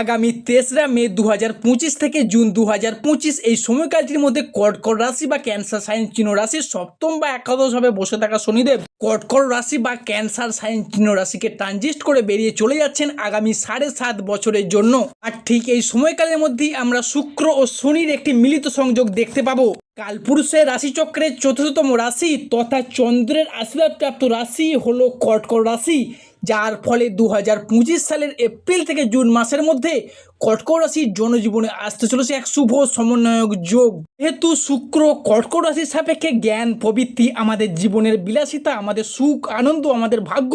আগামী তেসরা মে দু হাজার পঁচিশ থেকে জুন দু হাজার পঁচিশ এই সময়কালটির মধ্যে কর্কট রাশি বা ক্যান্সার সাইন চিহ্ন রাশি সপ্তম বা একাদশভাবে বসে থাকা শনিদেব। কর্কট রাশি বা ক্যান্সার সাইন চিহ্ন রাশিকে ট্রানজিস্ট করে বেরিয়ে চলে যাচ্ছেন আগামী সাড়ে সাত বছরের জন্য। আর ঠিক এই সময়কালের মধ্যেই আমরা শুক্র ও শনির একটি মিলিত সংযোগ দেখতে পাবো। কালপুরুষের রাশিচক্রের চতুর্থতম রাশি তথা চন্দ্রের আশীর্বাদপ্রাপ্ত রাশি হলো কর্কট রাশি, যার ফলে দু হাজার পঁচিশ সালের এপ্রিল থেকে জুন মাসের মধ্যে কর্কট রাশির জনজীবনে আসতে চলেছে এক শুভ সমন্বয়ক যোগ। যেহেতু শুক্র কর্কট রাশির সাপেক্ষে জ্ঞান, প্রবৃত্তি, আমাদের জীবনের বিলাসিতা, আমাদের সুখ, আনন্দ, আমাদের ভাগ্য,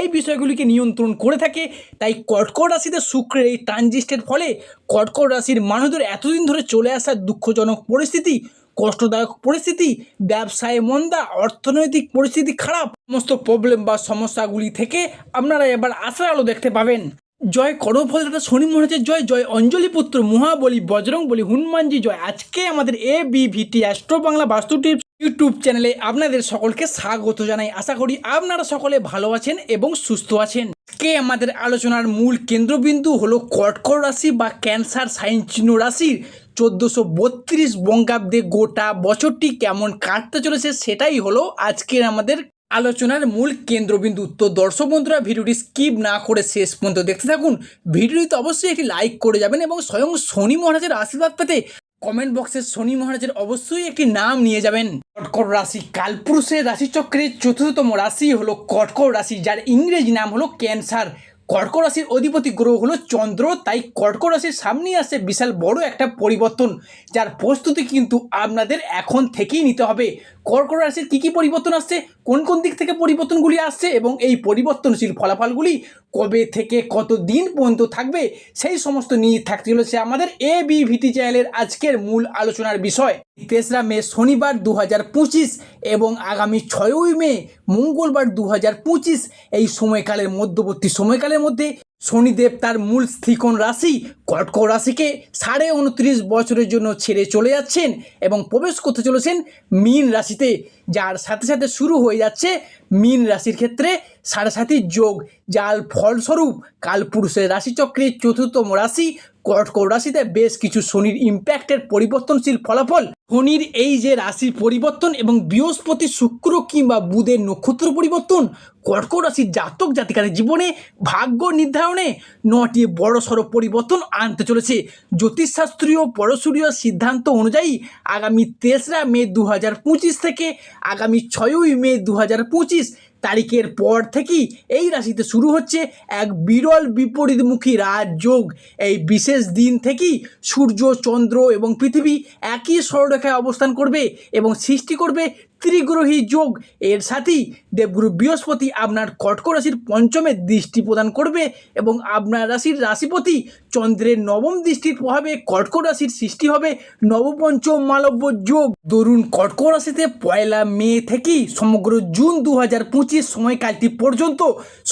এই বিষয়গুলিকে নিয়ন্ত্রণ করে থাকে, তাই কর্কট রাশিতে শুক্রের এই ট্রানজিস্টের ফলে কর্কট রাশির মানুষদের এতদিন ধরে চলে আসা দুঃখজনক পরিস্থিতি কষ্টদায়ক পরিস্থিতি, ব্যবসায় মন্দা, অর্থনৈতিক পরিস্থিতি খারাপ, সমস্ত প্রবলেম বা সমস্যাগুলি থেকে আপনারা এবার আশার আলো দেখতে পাবেন। জয় করফল দাদা শনি মহারাজের জয় জয় অঞ্জলি পুত্র, মহাবলী বজরং বলি হনুমানজি, জয়। আজকে আমাদের A B VT astro Bangla বাস্তু টিপস ইউটিউব চ্যানেলে আপনাদের সকলকে স্বাগত জানাই। আশা করি আপনারা সকলে ভালো আছেন এবং সুস্থ আছেন। কে আমাদের আলোচনার মূল কেন্দ্রবিন্দু হলো কর্কট রাশি বা ক্যান্সার সাইন চিহ্ন রাশির চোদ্দোশো বত্রিশ বঙ্গাব্দে গোটা বছরটি কেমন কাটতে চলেছে সেটাই হলো আজকের আমাদের আলোচনার মূল কেন্দ্রবিন্দু। তো দর্শক বন্ধুরা, ভিডিওটি স্কিপ না করে শেষ পর্যন্ত দেখতে থাকুন। ভিডিওটিতে অবশ্যই একটি লাইক করে যাবেন এবং স্বয়ং শনি মহারাজের আশীর্বাদ পেতে কমেন্ট বক্সে শনি মহারাজের অবশ্যই একটি নাম নিয়ে যাবেন। কটকর রাশি কালপুরুষের রাশিচক্রের চতুর্থতম রাশি হলো কটকট রাশি, যার ইংরেজি নাম হলো ক্যান্সার। কর্কট রাশির অধিপতি গ্রহ হলো চন্দ্র, তাই কর্ক রাশির সামনেই আসে বিশাল বড় একটা পরিবর্তন, যার প্রস্তুতি কিন্তু আপনাদের এখন থেকেই নিতে হবে। কর্কট রাশির কী কী পরিবর্তন আসছে, কোন কোন দিক থেকে পরিবর্তনগুলি আসছে এবং এই পরিবর্তনশীল ফলাফলগুলি কবে থেকে কত দিন পর্যন্ত থাকবে, সেই সমস্ত নিয়ে থাকতে চলেছে আমাদের এ বি ভিটি চ্যানেলের আজকের মূল আলোচনার বিষয়। তেসরা মে, শনিবার দু হাজার পঁচিশ এবং আগামী ছয়ই মে, মঙ্গলবার দু হাজার পঁচিশ, এই সময়কালের মধ্যবর্তী সময়কালের মধ্যে শনিদেব তার মূল স্থিকোণ রাশি কটক রাশিকে সাড়ে উনত্রিশ বছরের জন্য ছেড়ে চলে যাচ্ছেন এবং প্রবেশ করতে চলেছেন মীন রাশিতে, যার সাথে সাথে শুরু হয়ে যাচ্ছে মীন রাশির ক্ষেত্রে সাড়ে যোগ, যার ফলস্বরূপ কালপুরুষের রাশিচক্রের চতুর্থতম রাশি কর্কট রাশিতে বেশ কিছু শনির ইম্প্যাক্টের পরিবর্তনশীল ফলাফল। শনির এই যে রাশির পরিবর্তন এবং বৃহস্পতি শুক্র কিংবা বুধের নক্ষত্র পরিবর্তন কর্কট রাশির জাতক জাতিকাদের জীবনে ভাগ্য নির্ধারণে নটি বড়সড় পরিবর্তন আনতে চলেছে। জ্যোতিষশাস্ত্রীয় পরশুরীয় সিদ্ধান্ত অনুযায়ী আগামী তেসরা মে দু হাজার পঁচিশ থেকে আগামী ছয়ই মে দু হাজার পঁচিশ তারিখের পর থেকেই এই রাশিতে শুরু হচ্ছে এক বিরল বিপরীতমুখী রাজযোগ এই বিশেষ দিন থেকেই সূর্য, চন্দ্র এবং পৃথিবী একই সরলরেখায় অবস্থান করবে এবং সৃষ্টি করবে ত্রিগ্রহী যোগ। এর সাথেই দেবগুরু বৃহস্পতি আপনার কটক রাশির পঞ্চমে দৃষ্টি প্রদান করবে এবং আপনার রাশির রাশিপতি চন্দ্রের নবম দৃষ্টির প্রভাবে কটক রাশির সৃষ্টি হবে নবপঞ্চম মালব্য যোগ। দরুন কটক রাশিতে পয়লা মে থেকেই সমগ্র জুন দু হাজার পঁচিশ সময়কালটি পর্যন্ত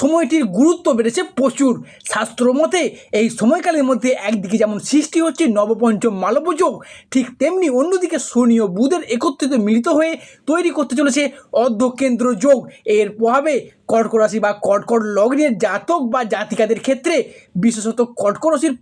সময়টির গুরুত্ব বেড়েছে প্রচুর। শাস্ত্র মতে এই সময়কালের মধ্যে একদিকে যেমন সৃষ্টি হচ্ছে নবপঞ্চম মালব্য যোগ, ঠিক তেমনি অন্যদিকে শনি ও বুধের একত্রিত মিলিত হয়ে তৈরি করতে চলেছে অর্ধকেন্দ্র যোগ। এর প্রভাবে কর্কট রাশি বা কর্কট লগ্নের জাতক বা জাতিকাদের ক্ষেত্রে বিশেষত কর্কট রাশির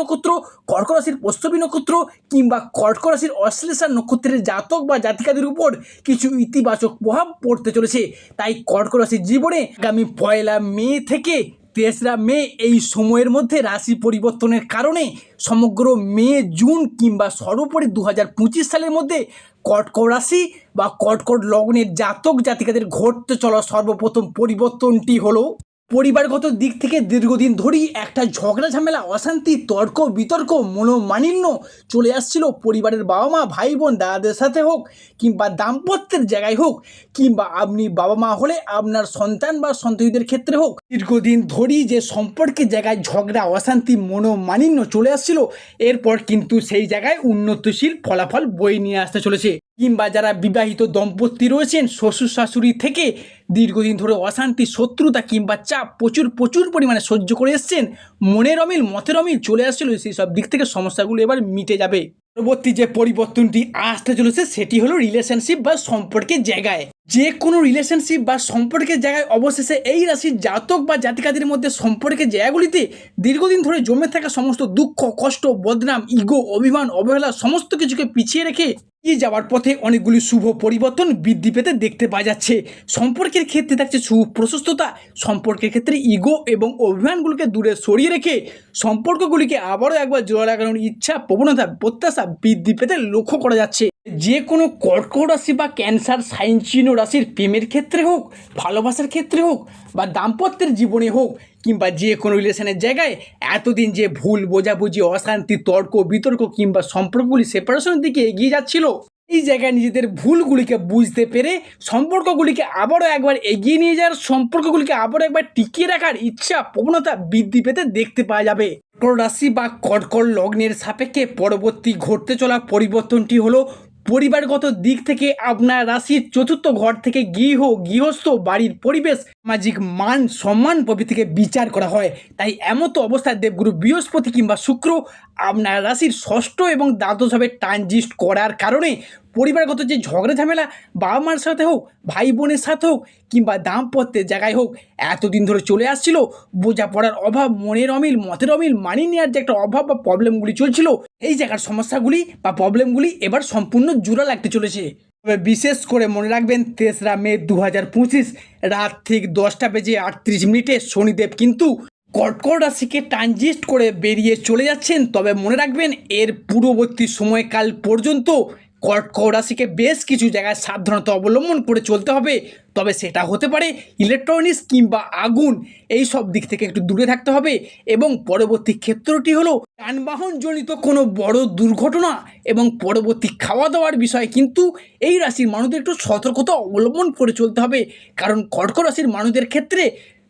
নক্ষত্র, কর্কট রাশির নক্ষত্র কিংবা কর্কট রাশির অশ্লেষা নক্ষত্রের জাতক বা জাতিকাদের উপর কিছু ইতিবাচক প্রভাব পড়তে চলেছে। তাই কর্কট রাশির জীবনে আগামী পয়লা মে থেকে তেসরা মে এই সময়ের মধ্যে রাশি পরিবর্তনের কারণে সমগ্র মে, জুন কিংবা সর্বোপরি দু হাজার পঁচিশ সালের মধ্যে কটকট রাশি বা কটকট লগ্নের জাতক জাতিকাদের ঘটতে চলা সর্বপ্রথম পরিবর্তনটি হলো পরিবারগত দিক থেকে দীর্ঘদিন ধরেই একটা ঝগড়া, ঝামেলা, অশান্তি, তর্ক, বিতর্ক, মনোমালিন্য চলে আসছিল পরিবারের বাবা মা ভাই বোন দাদাদের সাথে হোক কিংবা দাম্পত্যের জায়গায় হোক কিংবা আপনি বাবা মা হলে আপনার সন্তান বা সন্ততিদের ক্ষেত্রে হোক। দীর্ঘদিন ধরেই যে সম্পর্কের জায়গায় ঝগড়া, অশান্তি, মনোমালিন্য চলে আসছিল, এরপর কিন্তু সেই জায়গায় উন্নতিশীল ফলাফল বই নিয়ে আসতে চলেছে। কিংবা যারা বিবাহিত দম্পতি রয়েছেন, শ্বশুর শাশুড়ি থেকে দীর্ঘদিন ধরে অশান্তি, শত্রুতা কিংবা চাপ প্রচুর প্রচুর পরিমাণে সহ্য করে এসছেন। মনের অমিল, মতের অমিল চলে আসছিল, সেই সব দিক থেকে সমস্যাগুলো এবার মিটে যাবে। পরবর্তী যে পরিবর্তনটি আসতে চলেছে, সেটি হলো রিলেশনশিপ বা সম্পর্কের জায়গায়। যে কোনো রিলেশনশিপ বা সম্পর্কের জায়গায় অবশেষে এই রাশির জাতক বা জাতিকাদের মধ্যে সম্পর্কের জায়গাগুলিতে দীর্ঘদিন ধরে জমে থাকা সমস্ত দুঃখ, কষ্ট, বদনাম ইগো অভিমান, অবহেলা সমস্ত কিছুকে পিছিয়ে রেখে এগিয়ে যাওয়ার পথে অনেকগুলি শুভ পরিবর্তন বৃদ্ধি পেতে দেখতে পাওয়া যাচ্ছে। সম্পর্কের ক্ষেত্রে থাকছে সুপ্রশস্ততা, সম্পর্কের ক্ষেত্রে ইগো এবং অভিমানগুলোকে দূরে সরিয়ে রেখে সম্পর্কগুলিকে আবারও একবার জোড়া লাগানোর ইচ্ছা, প্রবণতা, প্রত্যাশা বৃদ্ধি পেতে লক্ষ্য করা যাচ্ছে। যে কোনো কর্কট রাশি বা ক্যান্সার সাইন চিহ্ন রাশির প্রেমের ক্ষেত্রে হোক, ভালোবাসার ক্ষেত্রে হোক, বা দাম্পত্যের জীবনে হোক, কিংবা যে কোনো রিলেশনের জায়গায় এতদিন যে ভুল, বোঝাবুঝি, অশান্তি, তর্ক, বিতর্ক, কিংবা সম্পর্কগুলি সেপারেশনের দিকে এগিয়ে যাচ্ছিল। এই জায়গায় নিজেদের ভুলগুলিকে বুঝতে পেরে সম্পর্কগুলিকে আবারও একবার এগিয়ে নিয়ে যাওয়ার, সম্পর্কগুলিকে আবারও একবার টিকিয়ে রাখার ইচ্ছা, প্রবণতা বৃদ্ধি পেতে দেখতে পাওয়া যাবে। কর্কট রাশি বা কর্কট লগ্নের সাপেক্ষে পরবর্তী ঘটতে চলা পরিবর্তনটি হলো পরিবারগত দিক থেকে আপনার রাশির চতুর্থ ঘর থেকে গৃহ, গৃহস্থ বাড়ির পরিবেশ, সামাজিক মান, সম্মান প্রভৃতিকে বিচার করা হয়। তাই এমতো অবস্থায় দেবগুরু বৃহস্পতি কিংবা শুক্র আপনার রাশির ষষ্ঠ এবং দ্বাদশভাবে ট্রানজিস্ট করার কারণে পরিবারগত যে ঝগড়া ঝামেলা, বাবা মার সাথে হোক, ভাই বোনের সাথে হোক, কিংবা দাম্পত্যের জায়গায় হোক, এতদিন ধরে চলে আসছিল, বোঝাপড়ার অভাব, মনের অমিল, মতের অমিল মানিয়ে নেওয়ার যে একটা অভাব বা প্রবলেমগুলি চলছিল, এই জায়গার সমস্যাগুলি বা প্রবলেমগুলি এবার সম্পূর্ণ জোড়া লাগতে চলেছে। তবে বিশেষ করে মনে রাখবেন, তেসরা মে দু হাজার পঁচিশ, রাত ঠিক দশটা বেজে আটত্রিশ মিনিটে শনিদেব কিন্তু কর্কট রাশিকে ট্রানজিস্ট করে বেরিয়ে চলে যাচ্ছেন। তবে মনে রাখবেন, এর পূর্ববর্তী সময়কাল পর্যন্ত কর্কট রাশিকে বেশ কিছু জায়গায় সাবধানতা অবলম্বন করে চলতে হবে। তবে সেটা হতে পারে ইলেকট্রনিক্স কিংবা আগুন। এই সব দিক থেকে একটু দূরে থাকতে হবে এবং পরবর্তী ক্ষেত্রটি হলো যানবাহনজনিত কোনো বড় দুর্ঘটনা এবং পরবর্তী খাওয়া দাওয়ার বিষয়ে কিন্তু এই রাশির মানুষদের একটু সতর্কতা অবলম্বন করে চলতে হবে। কারণ কর্কট রাশির মানুষদের ক্ষেত্রে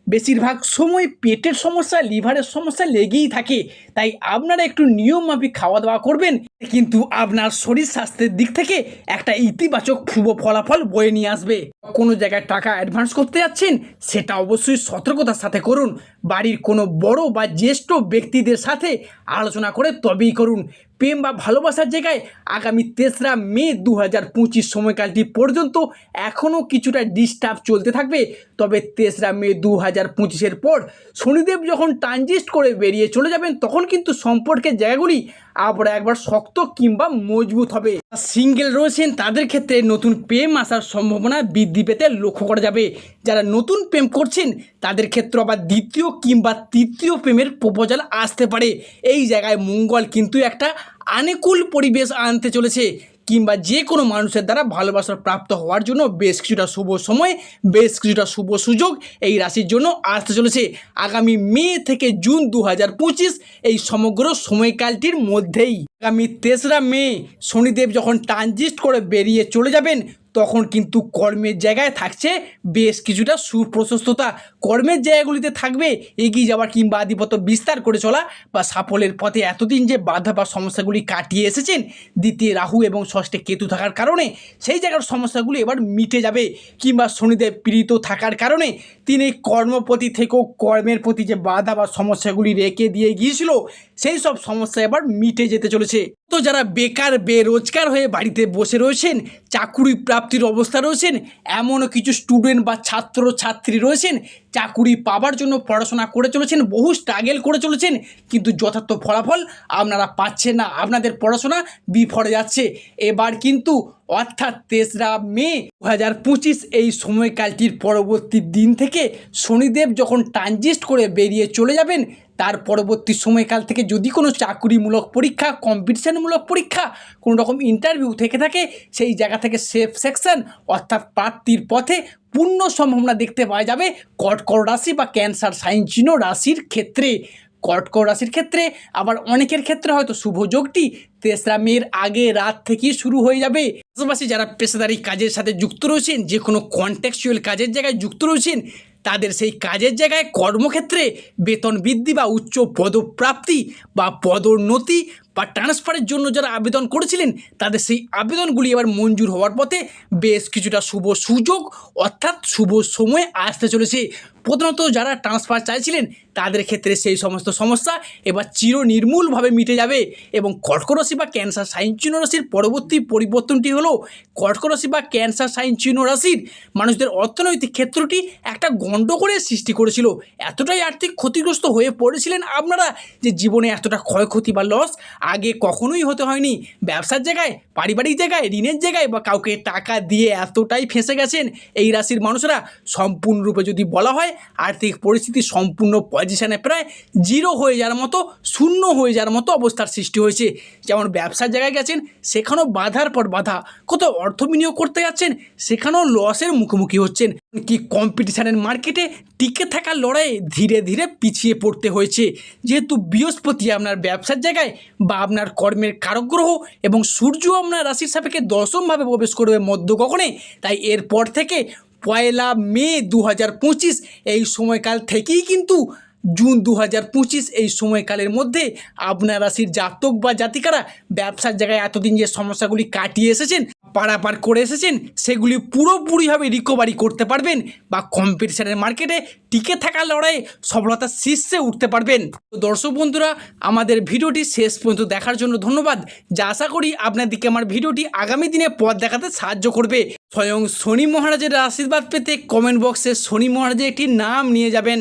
বেশিরভাগ সময় পেটের সমস্যা, লিভারের সমস্যা লেগেই থাকে। তাই আপনারা একটু নিয়ম মাফিক খাওয়া দাওয়া করবেন। কিন্তু আপনার শরীর স্বাস্থ্যের দিক থেকে একটা ইতিবাচক শুভ ফলাফল বয়ে নিয়ে আসবে। কোনো জায়গায় টাকা অ্যাডভান্স করতে যাচ্ছেন, সেটা অবশ্যই সতর্কতার সাথে করুন। বাড়ির কোনো বড় বা জ্যেষ্ঠ ব্যক্তিদের সাথে আলোচনা করে তবেই করুন। প্রেম বা ভালোবাসার জায়গায় আগামী তেসরা মে দু হাজার পঁচিশ সময়কালটি পর্যন্ত এখনও কিছুটা ডিস্টার্ব চলতে থাকবে। তবে তেসরা মে দু হাজার পঁচিশের পর শনিদেব যখন ট্রানজিস্ট করে বেরিয়ে চলে যাবেন, তখন কিন্তু সম্পর্কের জায়গাগুলি আবার একবার শক্ত কিংবা মজবুত হবে। সিঙ্গেল রয়েছেন, তাদের ক্ষেত্রে নতুন প্রেম আসার সম্ভাবনা বৃদ্ধি পেতে লক্ষ্য করা যাবে। যারা নতুন প্রেম করছেন, তাদের ক্ষেত্রে আবার দ্বিতীয় কিংবা তৃতীয় প্রেমের প্রপোজাল আসতে পারে। এই জায়গায় মঙ্গল কিন্তু একটা আনুকূল পরিবেশ আনতে চলেছে। কিংবা যে কোনো মানুষের দ্বারা ভালোবাসার প্রাপ্ত হওয়ার জন্য বেশ কিছুটা শুভ সময়, বেশ কিছুটা শুভ সুযোগ এই রাশির জন্য আসতে চলেছে। আগামী মে থেকে জুন দু হাজার পঁচিশ এই সমগ্র সময়কালটির মধ্যেই। আগামী তেসরা মে শনিদেব যখন ট্রানজিস্ট করে বেরিয়ে চলে যাবেন তখন কিন্তু কর্মের জায়গায় থাকছে বেশ কিছুটা সুপ্রশস্ততা। কর্মের জায়গাগুলিতে থাকবে, এগিয়ে যাওয়ার কিংবা আধিপত্য বিস্তার করে চলা বা সাফল্যের পথে এতদিন যে বাধা বা সমস্যাগুলি কাটিয়ে এসেছেন, দ্বিতীয় রাহু এবং ষষ্ঠে কেতু থাকার কারণে সেই জায়গার সমস্যাগুলি এবার মিটে যাবে কিংবা শনিদেব পীড়িত থাকার কারণে তিনি কর্মপতি থেকেও কর্মের প্রতি যে বাধা বা সমস্যাগুলি রেখে দিয়ে গিয়েছিল, সেই সব সমস্যা এবার মিটে যেতে চলেছে। তো যারা বেকার, বেরোজগার হয়ে বাড়িতে বসে রয়েছেন, চাকুরি প্রাপ্তির অবস্থা রয়েছেন এমনও কিছু স্টুডেন্ট বা ছাত্র ছাত্রী রয়েছেন, চাকুরি পাবার জন্য পড়াশোনা করে চলেছেন, বহু স্ট্রাগেল করে চলেছেন, কিন্তু যথার্থ ফলাফল আপনারা পাচ্ছেন না। আপনাদের পড়াশোনা বিফরে যাচ্ছে। এবার কিন্তু অর্থাৎ তেসরা মে দু হাজার পঁচিশ এই সময়কালটির পরবর্তী দিন থেকে শনিদেব যখন ট্রানজিস্ট করে বেরিয়ে চলে যাবেন তার পরবর্তী সময়কাল থেকে যদি কোনো চাকুরিমূলক পরীক্ষা কম্পিটিশনমূলক পরীক্ষা কোনো রকম ইন্টারভিউ থেকে থাকে, সেই জায়গা থেকে সেফ সেকশন অর্থাৎ প্রাপ্তির পথে পূর্ণ সম্ভাবনা দেখতে পাওয়া যাবে কর্কট রাশি বা ক্যান্সার সাইন চিহ্ন রাশির ক্ষেত্রে। কর্কট রাশির ক্ষেত্রে আবার অনেকের ক্ষেত্রে হয়তো শুভ যোগটি তেসরা মেয়ের আগে রাত থেকেই শুরু হয়ে যাবে। পাশাপাশি যারা পেশাদারি কাজের সাথে যুক্ত রয়েছেন যে কোনো কন্ট্যাকচুয়াল কাজের জায়গায় যুক্ত রয়েছেন তাদের সেই কাজের জায়গায় কর্মক্ষেত্রে বেতন বৃদ্ধি বা উচ্চ পদপ্রাপ্তি বা পদোন্নতি বা ট্রান্সফারের জন্য যারা আবেদন করেছিলেন, তাদের সেই আবেদনগুলি এবার মঞ্জুর হওয়ার পথে বেশ কিছুটা শুভ সুযোগ, অর্থাৎ শুভ সময় আসতে চলেছে। প্রধানত যারা ট্রান্সফার চাইছিলেন, তাদের ক্ষেত্রে সেই সমস্ত সমস্যা এবার চির নির্মূলভাবে মিটে যাবে এবং কর্কট রাশি বা ক্যান্সার সাইন চিহ্ন রাশির পরবর্তী পরিবর্তনটি হলো কর্কট রাশি বা ক্যান্সার সাইন চিহ্ন রাশির মানুষদের অর্থনৈতিক ক্ষেত্রটি একটা গণ্ডগোলের সৃষ্টি করেছিল। এতটাই আর্থিক ক্ষতিগ্রস্ত হয়ে পড়েছিলেন আপনারা যে জীবনে এতটা ক্ষয়ক্ষতি বা লস আগে কখনোই হতে হয়নি। ব্যবসার জায়গায়, পারিবারিক জায়গায়, ঋণের জায়গায় বা কাউকে টাকা দিয়ে এতটাই ফেঁসে গেছেন এই রাশির মানুষরা, সম্পূর্ণরূপে যদি বলা হয়, আর্থিক পরিস্থিতি সম্পূর্ণ পজিশনে প্রায় জিরো হয়ে যাওয়ার মতো, শূন্য হয়ে যাওয়ার মতো অবস্থার সৃষ্টি হয়েছে। যেমন ব্যবসার জায়গায় গেছেন, সেখানেও বাধার পর বাধা। কোথাও অর্থ বিনিয়োগ করতে যাচ্ছেন, সেখানেও লসের মুখোমুখি হচ্ছেন। কি কম্পিটিশনের মার্কেটে টিকে থাকার লড়াইয়ে ধীরে ধীরে পিছিয়ে পড়তে হয়েছে। যেহেতু বৃহস্পতি আপনার ব্যবসার জায়গায় বা আপনার কর্মের কারক গ্রহ এবং সূর্য আপনার রাশির সাপেক্ষে দশমভাবে প্রবেশ করবে মধ্য কখনে তাই এরপর থেকে পয়লা মে দু হাজার পঁচিশ এই সময়কাল থেকেই কিন্তু জুন দু হাজার পঁচিশ এই সময়কালের মধ্যে আপনার রাশির জাতক বা জাতিকারা ব্যবসার জায়গায় এতদিন যে সমস্যাগুলি কাটিয়ে এসেছেন, পারাপার করে এসেছেন, সেগুলি পুরোপুরিভাবে রিকভারি করতে পারবেন বা কম্পিটিশনের মার্কেটে টিকে থাকা লড়াইয়ে সফলতার শীর্ষে উঠতে পারবেন। তো দর্শক বন্ধুরা, আমাদের ভিডিওটি শেষ পর্যন্ত দেখার জন্য ধন্যবাদ। যা আশা করি আপনাদেরকে আমার ভিডিওটি আগামী দিনে পথ দেখাতে সাহায্য করবে। স্বয়ং শনি মহারাজের আশীর্বাদ পেতে কমেন্ট বক্সে শনি মহারাজের একটি নাম নিয়ে যাবেন।